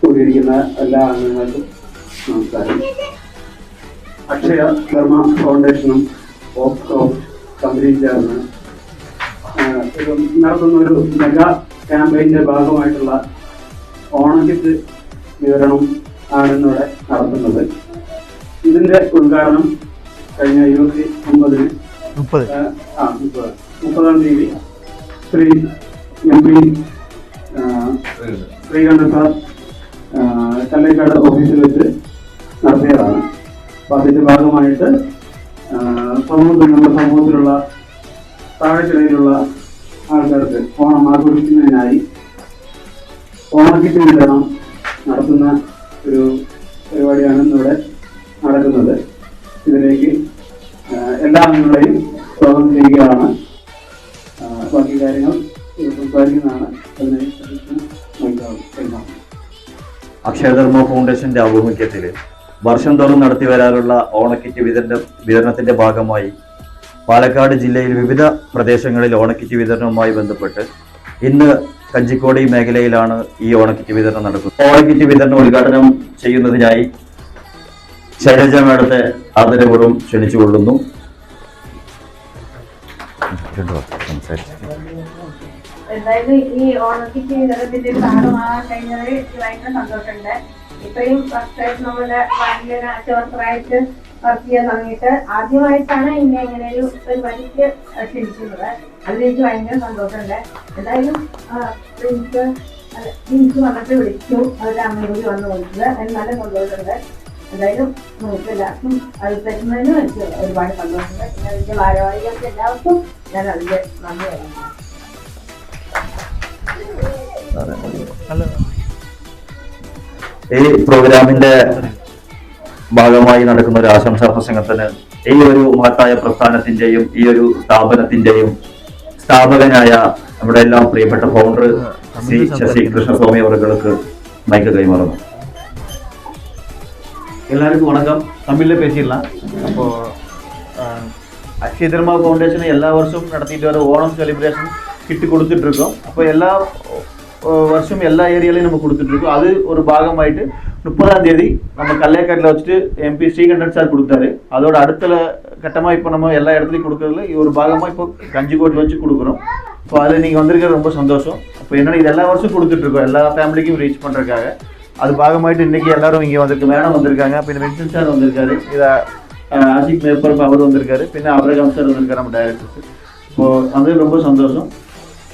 കൂടിയിരിക്കുന്ന എല്ലാ അംഗങ്ങൾക്കും നമസ്കാരം. അക്ഷയ ധർമ്മ ഫൗണ്ടേഷനും ഓപ്കോ കമ്പനിയും ചേർന്ന് നടത്തുന്ന ഒരു മെഗാ ക്യാമ്പയിന്റെ ഭാഗമായിട്ടുള്ള ഓണക്കിറ്റ് വിതരണം ആണ് ഇന്നിവിടെ നടത്തുന്നത്. ഇതിന്റെ ഉദ്ഘാടനം കഴിഞ്ഞ ഇരുപത്തി ഒമ്പതിന് മുപ്പത്. ആ മുപ്പത്. മുപ്പതാം തീയതി Shri M P Sreekanta sir Kallekkad ഓഫീസിൽ വെച്ച് നടത്തിയതാണ്. അപ്പൊ അതിന്റെ ഭാഗമായിട്ട് സമൂഹത്തിൽ നമ്മുടെ സമൂഹത്തിലുള്ള താഴെക്കിടയിലുള്ള ആൾക്കാർക്ക് ഓണം ആഘോഷിക്കുന്നതിനായി ഓണക്കിറ്റ് വിതരണം നടത്തുന്ന ഒരു പരിപാടിയാണ് ഇന്നിവിടെ നടക്കുന്നത്. ഇതിലേക്ക് എല്ലാ അംഗങ്ങളെയും സ്വാഗതം ചെയ്യുകയാണ്. ബാക്കി കാര്യങ്ങൾ സംസാരിക്കുന്നതാണ്. അതിനെ അക്ഷയധർമ്മ ഫൗണ്ടേഷന്റെ ആഭിമുഖ്യത്തിൽ വർഷം തോറും നടത്തി വരാറുള്ള ഓണക്കിറ്റ് വിതരണ വിതരണത്തിന്റെ ഭാഗമായി പാലക്കാട് ജില്ലയിൽ വിവിധ പ്രദേശങ്ങളിൽ ഓണക്കിറ്റ് വിതരണവുമായി ബന്ധപ്പെട്ട് ഇന്ന് കഞ്ചിക്കോടി മേഖലയിലാണ് ഈ ഓണക്കിറ്റ് വിതരണം നടക്കുന്നത്. ഓണക്കിറ്റ് വിതരണം ഉദ്ഘാടനം ചെയ്യുന്നതിനായി ശൈലജ മേഡത്തെ ആദരപൂർവം ക്ഷണിച്ചുകൊള്ളുന്നു. എന്തായാലും ഈ ഓണക്കിറ്റ് വിതരണത്തിന്റെ ഒരു ഭാഗമാകാൻ കഴിഞ്ഞത് ഭയങ്കര സന്തോഷമുണ്ട്. ഇത്രയും വർഷമായിട്ട് നമ്മുടെ വാർഡിലെ ആശുപത്രിയായിട്ട് വർക്ക് ചെയ്യാൻ തുടങ്ങിയിട്ട് ആദ്യമായിട്ടാണ് ഇന്നെ ഇങ്ങനെ ഒരു പരിപാടിക്ക് ക്ഷണിക്കുന്നത്. അതിലെനിക്ക് ഭയങ്കര സന്തോഷമുണ്ട്. എന്തായാലും എനിക്ക് എനിക്ക് വന്നിട്ട് വിളിച്ചു. അവരുടെ അമ്മയോട് വന്ന് വിളിച്ചത്. അതിന് നല്ല സന്തോഷമുണ്ട്. എന്തായാലും നമുക്ക് എല്ലാവർക്കും അത് തരുന്നതിനും എനിക്ക് ഒരുപാട് സന്തോഷമുണ്ട്. പിന്നെ അതിന്റെ ഭാരവാഹികൾക്ക് എല്ലാവർക്കും ഞാൻ അതിന്റെ നന്ദി പറയുന്നു. ഈ പ്രോഗ്രാമിന്റെ ഭാഗമായി നടക്കുന്ന ഒരു ആശംസാ പ്രസംഗത്തിന് ഈ ഒരു മഹത്തായ പ്രസ്ഥാനത്തിന്റെയും ഈ ഒരു സ്ഥാപനത്തിന്റെയും സ്ഥാപകനായ നമ്മുടെ എല്ലാം പ്രിയപ്പെട്ട ഫൗണ്ടർ ശ്രീ ശശി കൃഷ്ണസ്വാമി അവർക്ക് മൈക്ക് കൈമാറുന്നു எல்லாருக்கும் வணக்கம் தமிழில் பேசிடலாம் அப்போ ஆஹ், அக்ஷய தர்மா ஃபவுண்டேஷன் எல்லா வருஷமும் நடத்திட்டு வர ஓணம் செலிப்ரேஷன் கிட்டு கொடுத்துட்டு இருக்கோம் அப்போ எல்லா ஆஹ், வருஷம் எல்லா ஏரியாலையும் நம்ம கொடுத்துட்ருக்கோம் அது ஒரு பாகமாயிட்டு முப்பதாம் தேதி நம்ம கல்லையாக்காட்டில் வச்சுட்டு எம்பி ஸ்ரீகண்டன் சார் கொடுத்தாரு. அதோட அடுத்த கட்டமாக இப்போ நம்ம எல்லா இடத்துலையும் கொடுக்குறதுல ஒரு பாகமாக இப்போ கஞ்சிக்கோட்டில் வச்சு கொடுக்குறோம். இப்போ அதில் நீங்கள் வந்திருக்கிறது ரொம்ப சந்தோஷம். அப்போ என்னென்னா இது எல்லா வருஷம் கொடுத்துட்ருக்கோம் எல்லா ஃபேமிலிக்கும் ரீச் பண்ணுறதுக்காக அது பாகமாயிட்டு இன்றைக்கி எல்லாரும் இங்கே வந்திருக்கு. மேடம் வந்திருக்காங்க. பின்ன வின்சன் சார் வந்திருக்காரு. இதை அஜித் மேப்பர் அவர் வந்திருக்காரு. பின்ன அபிரகாம் சார் வந்திருக்காரு நம்ம டைரக்டர்ஸ் இப்போது வந்து ரொம்ப சந்தோஷம்.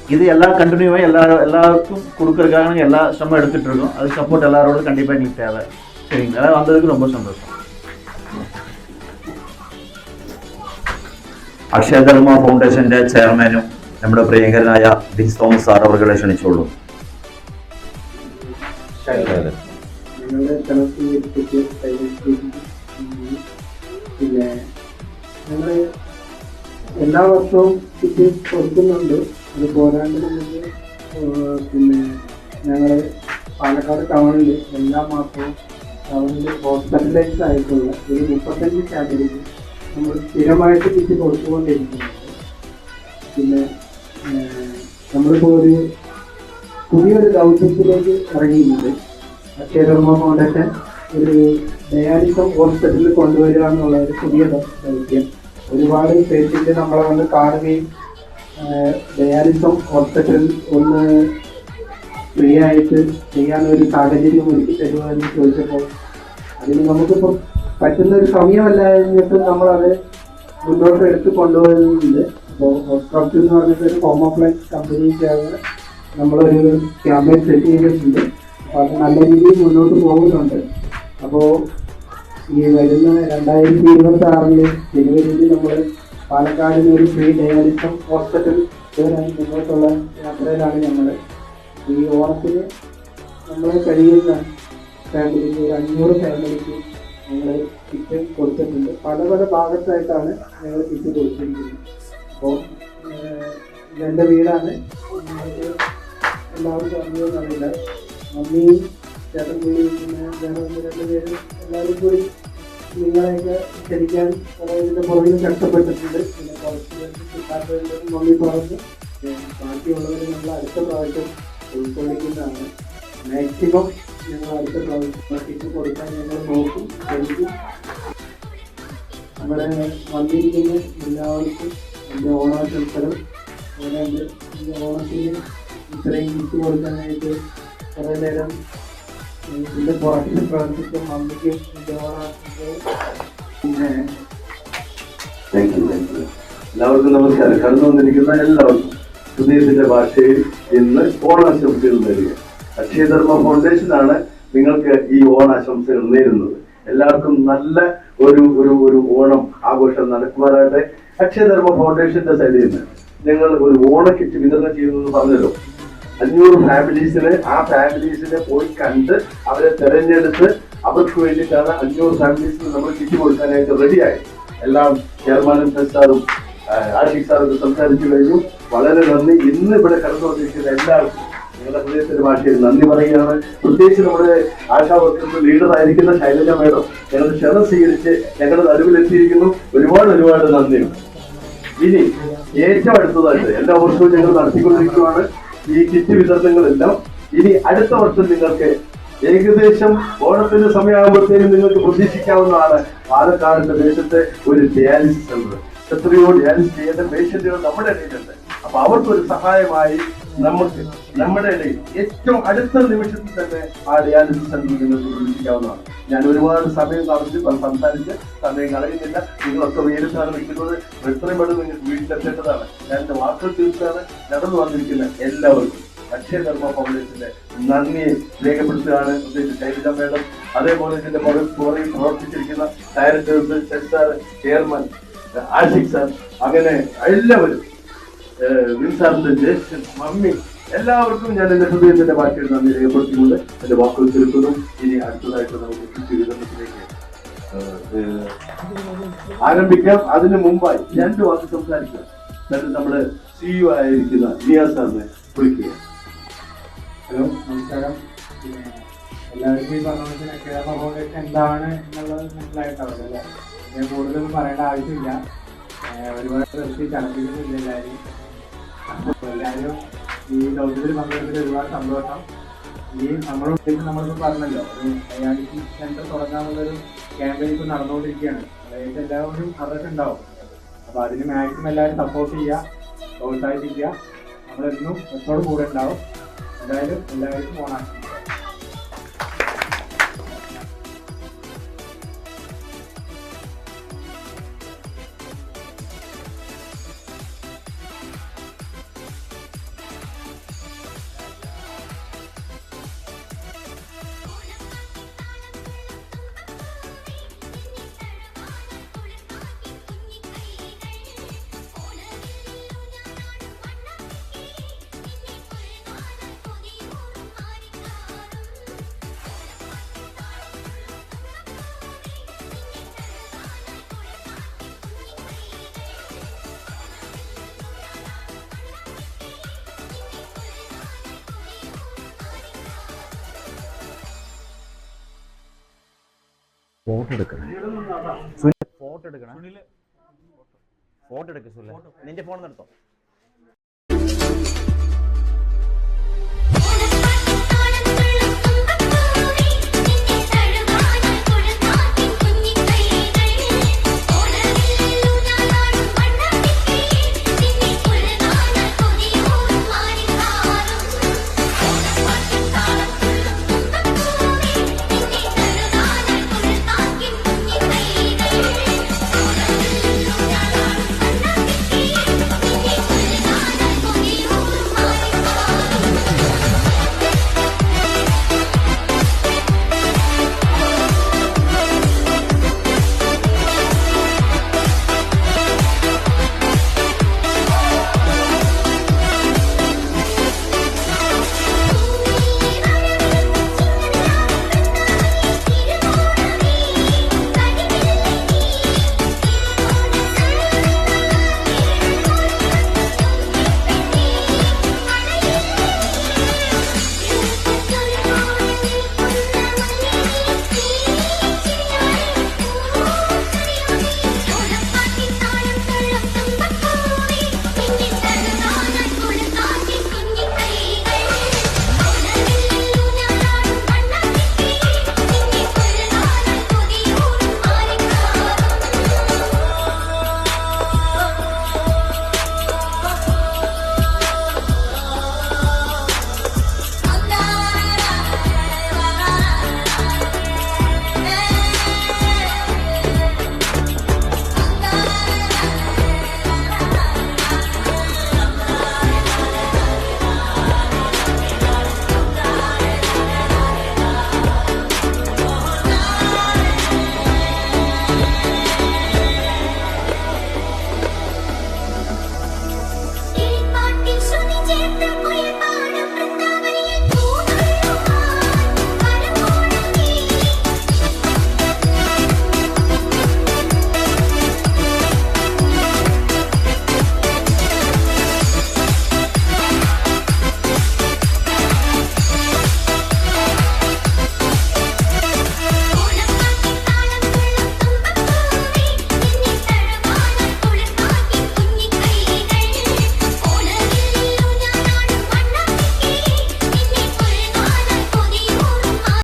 இது எல்லா கண்டினியூவாக எல்லா எல்லாருக்கும் கொடுக்கறதுக்காக நாங்கள் எல்லா சிரமம் எடுத்துட்டு இருக்கோம் அது சப்போர்ட் எல்லாரோட கண்டிப்பாக எங்களுக்கு தேவை சரிங்களா எல்லாரும் வந்ததுக்கு ரொம்ப சந்தோஷம் അക്ഷയധർമ്മ ഫൗണ്ടേഷന്റെ ചെയർമാനും നമ്മുടെ പ്രിയങ്കരനായ ബിൻസ് തോമസ് സാർ അവരുടെ ക്ഷണിച്ചോളൂ ഞങ്ങളുടെ കണക്ക് എടുത്തിട്ട് കൈവരിച്ച് പിന്നെ ഞങ്ങൾ എല്ലാ വർഷവും കിറ്റ് കൊടുക്കുന്നുണ്ട് അത് പോരാണ്ട് പിന്നെ ഞങ്ങൾ പാലക്കാട് ടൗണിൽ എല്ലാ മാസവും ടൗണിൽ ഹോസ്പിറ്റലൈസ്ഡ് ആയിട്ടുള്ള ഒരു മുപ്പത്തഞ്ച് ഫാമിലിക്ക് നമ്മൾ സ്ഥിരമായിട്ട് തിരിച്ച് കൊടുത്തുകൊണ്ടിരിക്കുന്നുണ്ട്. പിന്നെ നമ്മളിപ്പോൾ ഒരു പുതിയൊരു ദൗത്യത്തിലേക്ക് ഇറങ്ങിയിട്ടുണ്ട്. അക്ഷയധർമ്മ ഫൗണ്ടേഷൻ ഒരു ഡയാലിസം ഹോസ്പിറ്റലിൽ കൊണ്ടുവരിക എന്നുള്ള ഒരു പുതിയ ദൗത്യം. ഒരുപാട് പേഷ്യന്റ് നമ്മളെ വന്ന് കാണുകയും ഡയാലിസം ഹോസ്പിറ്റൽ ഒന്ന് ഫ്രീ ആയിട്ട് ചെയ്യാനൊരു സാഹചര്യം ഒരുക്കി തരുമോ എന്ന് ചോദിച്ചപ്പോൾ അതിന് നമുക്കിപ്പോൾ പറ്റുന്ന ഒരു സമയമല്ല എന്നിട്ട് നമ്മളത് മുന്നോട്ട് എടുത്ത് കൊണ്ടുപോകുന്നുണ്ട്. അപ്പോൾ ഹോസ്പിറ്റൽ എന്ന് പറഞ്ഞിട്ട് ഒരു ഹോമോപ്ലൈസ് കമ്പനി ചേർന്ന് നമ്മളൊരു ക്യാമ്പയിൻ സെറ്റ് ചെയ്തിട്ടുണ്ട്. അപ്പോൾ അത് നല്ല രീതിയിൽ മുന്നോട്ട് പോകുന്നുണ്ട്. അപ്പോൾ ഈ വരുന്ന രണ്ടായിരത്തി ഇരുപത്തി ആറിൽ ജനുവരിയിൽ നമ്മൾ പാലക്കാടിന് ഒരു ഫ്രീ ഡയാലിസം ഹോസ്പിറ്റൽ വരാൻ മുന്നോട്ടുള്ള യാത്രയിലാണ് ഞങ്ങൾ ഈ ഓണത്തിന് നമ്മൾ കഴിയുന്ന ഫാമിലിക്ക് ഒരു അഞ്ഞൂറ് ഫാമിലിക്ക് ഞങ്ങൾ കിറ്റ് കൊടുത്തിട്ടുണ്ട്. പല പല ഭാഗത്തായിട്ടാണ് ഞങ്ങൾ കിറ്റ് കൊടുത്തിരിക്കുന്നത്. അപ്പോൾ ഇതെന്റെ വീടാണ്. എല്ലാവർക്കും അറിയുമെന്നറിയില്ല മമ്മിയും ചേട്ടൻ കൂടി പിന്നെ വേറെ ഒന്ന് രണ്ട് പേരും എല്ലാവരും കൂടി നിങ്ങളെയൊക്കെ ക്ഷണിക്കാൻ ഇതിന്റെ പുറകിൽ കഷ്ടപ്പെട്ടിട്ടുണ്ട്. പിന്നെ പേർക്ക് കിട്ടാത്തതിന്റെ മമ്മി പറഞ്ഞു ബാക്കിയുള്ളവരെ നമ്മൾ അടുത്ത പ്രാവശ്യം ഉൾക്കൊള്ളിക്കുന്നതാണ്. മാക്സിമം ഞങ്ങൾ അടുത്ത പ്രാവശ്യം കൊടുക്കാൻ ഞങ്ങൾ നോക്കും. ശ്രമിക്കും നമ്മുടെ വന്നിരിക്കുന്ന എല്ലാവർക്കും എന്റെ ഓണാശംസകൾ. അതുപോലെ എന്റെ ഓണത്തിന് ഇത്രയും ഗിഫ്റ്റ് കൊടുക്കാനായിട്ട് കുറേ നേരം ഇതിന്റെ പുറത്ത് പ്രവർത്തിക്കും മമ്മിക്കും എന്റെ ഓണാശംസകൾ. എല്ലാവർക്കും നമസ്കാരം. കടന്നു വന്നിരിക്കുന്ന എല്ലാവർക്കും ഹൃദയത്തിന്റെ ഭാഷയിൽ ഇന്ന് ഓണാശംസകൾ നേരുക അക്ഷയധർമ്മ ഫൗണ്ടേഷൻ ആണ് നിങ്ങൾക്ക് ഈ ഓണാശംസകൾ നേരുന്നത്. എല്ലാവർക്കും നല്ല ഒരു ഒരു ഒരു ഓണം ആഘോഷം നടക്കുവാനായിട്ട് അക്ഷയധർമ്മ ഫൗണ്ടേഷന്റെ സൈഡിൽ നിന്ന് ഞങ്ങൾ ഒരു ഓണക്കിറ്റ് വിതരണം ചെയ്യുന്നത് പറഞ്ഞല്ലോ. അഞ്ഞൂറ് ഫാമിലീസിനെ ആ ഫാമിലീസിനെ പോയി കണ്ട് അവരെ തെരഞ്ഞെടുത്ത് അവർക്ക് വേണ്ടിയിട്ടാണ് അഞ്ഞൂറ് ഫാമിലീസിന് നമ്മൾ കിറ്റ് കൊടുക്കാനായിട്ട് റെഡിയായി എല്ലാം ചെയർമാനും സാറും ആഷിഖ് സാറും സംസാരിച്ചു കഴിഞ്ഞു. വളരെ നന്ദി. ഇന്ന് ഇവിടെ കടന്നു വന്നിരിക്കുന്ന എല്ലാവർക്കും നിങ്ങളുടെ ഹൃദയത്തിന്റെ ഭാഷയിൽ നന്ദി പറയുകയാണ്. പ്രത്യേകിച്ച് നമ്മുടെ ആശാ വർക്കർക്ക് ലീഡർ ആയിരിക്കുന്ന ശൈലജ മേഡം ഞങ്ങളുടെ ക്ഷണം സ്വീകരിച്ച് ഞങ്ങളുടെ നടുവിലെത്തിയിരിക്കുന്നു ഒരുപാട് ഒരുപാട് നന്ദിയുണ്ട് ഇനി ഏറ്റവും അടുത്തതായിട്ട് എല്ലാ വർഷവും ഞങ്ങൾ നടത്തിക്കൊണ്ടിരിക്കുകയാണ് ഈ കിറ്റ് വിതരണങ്ങളെല്ലാം. ഇനി അടുത്ത വർഷം നിങ്ങൾക്ക് ഏകദേശം ഓണത്തിന്റെ സമയമാകുമ്പോഴത്തേനും നിങ്ങൾക്ക് പ്രതീക്ഷിക്കാവുന്നതാണ് പാലക്കാടിന്റെ ദേശത്തെ ഒരു ഡയാലിസിസ് സെന്റർ എത്രയോ ഡയാലിസിസ് ചെയ്യേണ്ട പേഷ്യന്റുകൾ നമ്മുടെ ഇടയിലുണ്ട് അപ്പൊ അവർക്കൊരു സഹായമായി നമുക്ക് നമ്മുടെ ഇടയിൽ ഏറ്റവും അടുത്ത നിമിഷത്തിൽ തന്നെ ആ ഡയാലിസിസ് സെന്റർ നിങ്ങൾക്ക് പ്രതീക്ഷിക്കാവുന്നതാണ്. ഞാൻ ഒരുപാട് സമയം കളഞ്ഞ് സംസാരിച്ച് സമയം കളയുന്നില്ല. നിങ്ങളൊക്കെ വേറിട്ടാണ് നിൽക്കുന്നത്. എത്രയും പെട്ടെന്ന് നിങ്ങൾക്ക് വീട്ടിലെത്തേണ്ടതാണ്. ഞാൻ എന്റെ വാക്കുകൾ തീർച്ചയാണ് നടന്നു വന്നിരിക്കുന്ന എല്ലാവർക്കും അക്ഷയധർമ്മ ഫൗണ്ടേഷന്റെ നന്ദി രേഖപ്പെടുത്തുകയാണ് പ്രത്യേകിച്ച് ശൈലജ മേഡം അതേപോലെ ഇതിന്റെ പുറകിൽ പ്രവർത്തിച്ചിരിക്കുന്ന ഡയറക്ടേഴ്സ് ചെസ് സാർ ചെയർമാൻ ആഷിഖ് സാർ അങ്ങനെ എല്ലാവരും വിൻസാറിന്റെ ജ്യേഷ്ഠൻ മമ്മി എല്ലാവർക്കും ഞാൻ എന്റെ ഹൃദയത്തിന്റെ ഭാഷയിൽ നന്ദി രേഖപ്പെടുത്തിക്കൊണ്ട് എന്റെ വാക്കുകൾ ചുരുക്കുന്നു ഇനി അടുത്തതായിട്ട് നമുക്ക് കൃഷിവിതരണത്തിലേക്ക് ആരംഭിക്കാം. അതിനു മുമ്പായി രണ്ട് വാക്ക് സംസാരിക്കാം. നമ്മുടെ സിഇഒ ആയിരിക്കുന്ന നിയാസ് സാറിനെ വിളിക്കുക ഹലോ നമസ്കാരം. പിന്നെ എല്ലാവർക്കും ഈ പറഞ്ഞ കേരള ഫൗണ്ടേഷൻ എന്താണ് എന്നുള്ളത് മനസ്സിലായിട്ടാവില്ല അല്ലേ? ഞാൻ കൂടുതലൊന്നും പറയേണ്ട ആവശ്യമില്ല. ഒരുപാട് നിർത്തി ചടപ്പിക്കുന്നില്ല എല്ലാവരും എല്ലാവരും ഈ ദൗത്യത്തിൽ പങ്കെടുത്തതിൽ ഒരുപാട് സന്തോഷം. ഈ ഉദ്ദേശം നമ്മളിപ്പോൾ പറഞ്ഞല്ലോ ഒരു ഡയാലിസിസ് സെന്റർ തുടങ്ങാനുള്ളൊരു ക്യാമ്പയിൻ ഇപ്പോൾ നടന്നുകൊണ്ടിരിക്കുകയാണ്. അതായത് എല്ലാവരും അതൊക്കെ ഉണ്ടാവും. അപ്പോൾ അതിന് മാക്സിമം എല്ലാവരും സപ്പോർട്ട് ചെയ്യുക പ്രോത്സാഹിപ്പിക്കുക. നമ്മളെന്നും എപ്പോഴും കൂടെ ഉണ്ടാവും. എന്തായാലും എല്ലാവർക്കും ഓണാശംസകൾ ഫോട്ടോ എടുക്കണം. ഫോട്ടോ എടുക്കണം? ഫോട്ടോ എടുക്ക സുല്ല നിന്റെ ഫോൺ എടുത്തോ